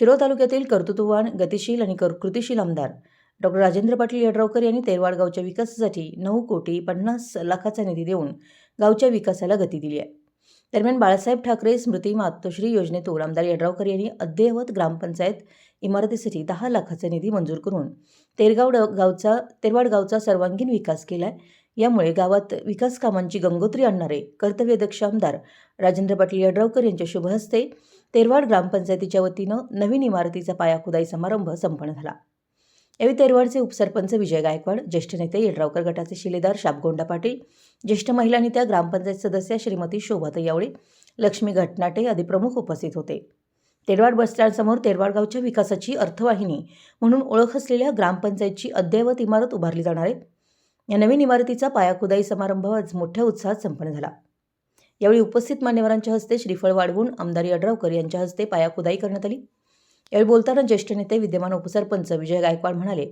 शिरोळ तालुक्यातील कर्तृत्ववान गतिशील आणि कर कृतिशील आमदार डॉक्टर राजेंद्र पाटील यड्रावकर यांनी तेरवाड गावच्या विकासासाठी नऊ कोटी पन्नास लाखाचा निधी देऊन गावच्या विकासाला गती दिली आहे. दरम्यान बाळासाहेब ठाकरे स्मृती मातोश्री योजनेतून आमदार यड्रावकर यांनी अद्ययावत ग्रामपंचायत इमारतीसाठी दहा लाखाचा निधी मंजूर करून तेरगाव ड- गावचा तेरवाड गावचा सर्वांगीण विकास केला आहे यामुळे गावात विकास कामांची गंगोत्री आणणारे कर्तव्यदक्ष आमदार राजेंद्र पाटील यड्रावकर यांच्या शुभहस्ते तेरवाड ग्रामपंचायतीच्या वतीनं नवीन इमारतीचा पायाखुदाई समारंभ संपन्न झाला. यावेळी तेरवाडचे उपसरपंच विजय गायकवाड ज्येष्ठ नेते यड्रावकर गटाचे शिलेदार शापगोंडा पाटील ज्येष्ठ महिला नेत्या ग्रामपंचायत सदस्या श्रीमती शोभाताई यावळे लक्ष्मी घटनाटे आदी प्रमुख उपस्थित होते. तेरवाड बसस्टँडसमोर तेरवाड गावच्या विकासाची अर्थवाहिनी म्हणून ओळख असलेल्या ग्रामपंचायतची अद्ययावत इमारत उभारली जाणार आहे. या नवीन इमारतीचा पायाखुदाई समारंभ आज मोठ्या उत्साहात संपन्न झाला. यावेळी उपस्थित मान्यवरांच्या हस्ते श्रीफळ वाढवून आमदार यड्रावकर यांच्या हस्ते पायाखुदाई करण्यात आली. यावेळी बोलताना ज्येष्ठ नेते विद्यमान उपसरपंच विजय गायकवाड म्हणाले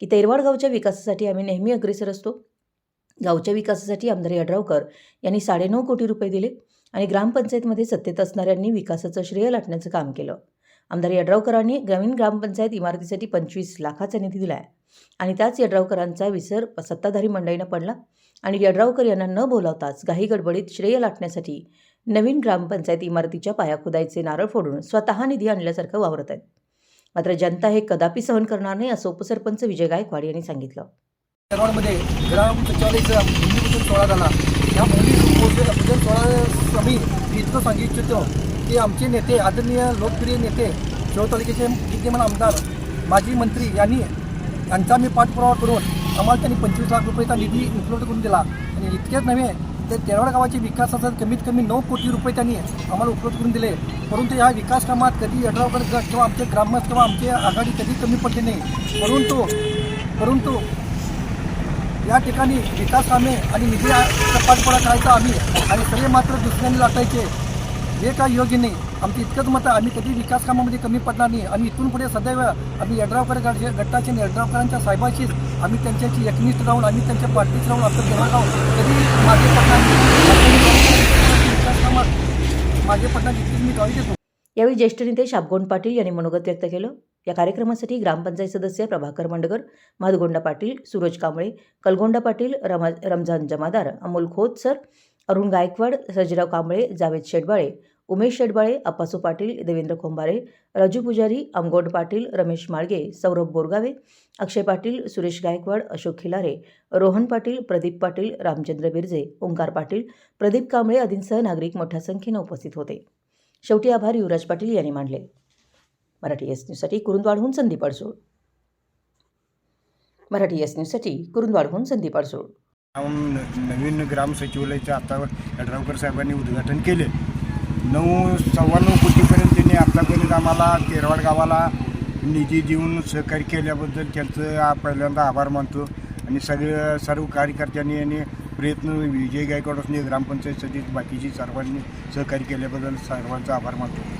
की तेरवाड गावच्या विकासासाठी आम्ही नेहमी अग्रेसर असतो. गावच्या विकासासाठी आमदार यड्रावकर यांनी साडेनऊ कोटी रुपये दिले आणि ग्रामपंचायतमध्ये सत्तेत असणाऱ्यांनी विकासाचं श्रेय लाटण्याचं काम केलं. आमदार यड्रावकरांनी ग्रामीण ग्रामपंचायत इमारतीसाठी पंचवीस लाखाचा निधी दिला आहे आणि त्याच यड्रावकरांचा विसर सत्ताधारी मंडळीनं पडला. आणि यड्रावकर यांना न बोलावताच घाई गडबडीत श्रेय लाटण्यासाठी नवीन ग्रामपंचायत इमारतीच्या पायाखुदाईचे नारळ फोडून स्वतः निधी आणल्यासारखं वावरत आहेत. मात्र जनता हे कदापि सहन करणार नाही असं उपसरपंच विजय गायकवाड यांनी सांगितलं. कराडमध्ये ग्राम सचिवालयाचा भूमिपूजन सोहळा झाला. या भूमिपूजन सोहळा आम्ही मी इतकं सांगू इच्छितो. की आमचे नेते आदरणीय लोकप्रिय नेते शिव तालुक्याचे विद्यमान आमदार माजी मंत्री यांनी यांचा आम्ही पाठपुरावा करून आम्हाला त्यांनी पंचवीस लाख रुपयेचा निधी उपलब्ध करून दिला. आणि इतकेच नव्हे तर तेरवाड गावाच्या विकासाचा कमीत कमी नऊ कोटी रुपये त्यांनी आम्हाला उपलब्ध करून दिले. परंतु या विकास कामात कधी यड्रावकर गट किंवा आमचे ग्रामस्थ किंवा आमचे आघाडी कधी कमी पडली नाही. परंतु परंतु या ठिकाणी विकास कामे आणि निधी पाठपुरा करायचा आम्ही आणि सगळे मात्र दुसऱ्यांनी लाटायचे. हे काय योग्य नाही. आमचं इतकंच मत आम्ही कधी विकास कामामध्ये कमी पडणार नाही. आणि इथून पुढे सदैव आम्ही यड्रावकर गटाचे आणि यड्रावकरांच्या साहेबाशीच आम्ही त्यांच्याशी एकनिष्ठ राहून आम्ही त्यांच्या पार्टीत राहून आपलं जेव्हा राहून कधी मागे पडणार विकास कामात मागे पडणार इतकीच मी गावी देतो. यावेळी ज्येष्ठ नेते शापगोंड पाटील यांनी मनोगत व्यक्त केलं. या कार्यक्रमासाठी ग्रामपंचायत सदस्य प्रभाकर मंडगर माधगोंडा पाटील सूरज कांबळे कलगोंडा पाटील रमा रमजान जमादार अमोल खोतसर अरुण गायकवाड सजराव कांबळे जावेद शेडबाळे उमेश शेडबाळे अप्पासू पाटील देवेंद्र खोंबारे राजू पुजारी अमगोंड पाटील रमेश माळगे सौरभ बोरगावे अक्षय पाटील सुरेश गायकवाड अशोक खिलारे रोहन पाटील प्रदीप पाटील रामचंद्र बिरजे ओंकार पाटील प्रदीप कांबळे आदींसह नागरिक मोठ्या संख्येनं उपस्थित होते. शेवटी आभार युवराज पाटील यांनी मानले. मराठी एस न्यूजसाठी कुरुंदवाडहून संदीप अडसूळ. मराठी एस न्यूजसाठी कुरुंदवाडहून संदीप अडसूळ. नवीन ग्राम सचिवालयाचं आता यड्रावकर साहेबांनी उद्घाटन केले. नऊ सव्वा नऊ कोटीपर्यंत त्यांनी आतापर्यंत आम्हाला तेरवाड गावाला निधी देऊन सहकार्य केल्याबद्दल त्यांचं पहिल्यांदा आभार मानतो. आणि सगळे सर्व कार्यकर्त्यांनी आणि प्रयत्न विजय गायकवाड असणे ग्रामपंचायत सचिव बाकीची सर्वांनी सहकार्य केल्याबद्दल सर्वांचा आभार मानतो.